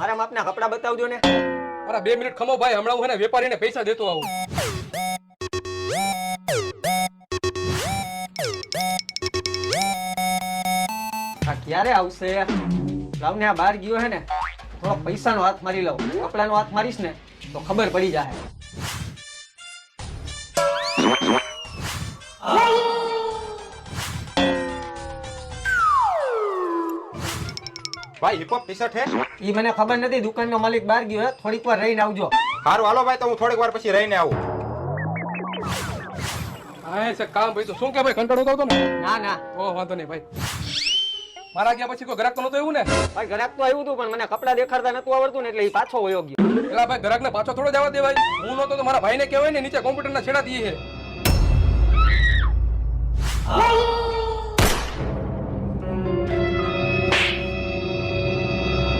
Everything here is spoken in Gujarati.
મારા માપના કપડા બતાવજો ને. અરે બે મિનિટ ખમો ભાઈ હમણાં હું એને ને વેપારીને પૈસા દેતો આવું. આ ક્યારે આવશે? લાવને આ બહાર ગયો હે ને થોડો પૈસાનો હાથ મારી લઉં. કપડાનો હાથ મારીશ ને તો ખબર પડી જાય ભાઈ હિપહોપ ટી શર્ટ હે? ઈ મને ખબર નથી દુકાનનો માલિક બહાર ગયો હે થોડીક વાર રહીને આવજો. હારું હાલો ભાઈ તો હું થોડીક વાર પછી રહીને આવું. હા છે કામ ભાઈ તો શું કે ભાઈ કંટાળો તો ને? ના ના. ઓ વાંધો નહીં ભાઈ. મારા ગયા પછી કોઈ ગ્રાહક તો નતો એવું ને? ભાઈ ગ્રાહક તો આવ્યું હતું પણ મને કપડાં દેખાડતા નતું આવડતું ને એટલે ઈ પાછો વયો ગયો. એલા ભાઈ ગ્રાહક ને પાછો થોડો જવા દે ભાઈ હું નતો તો મારા ભાઈને કહેવાય ને નીચે કોમ્પ્યુટર ના છેડા દઈએ છે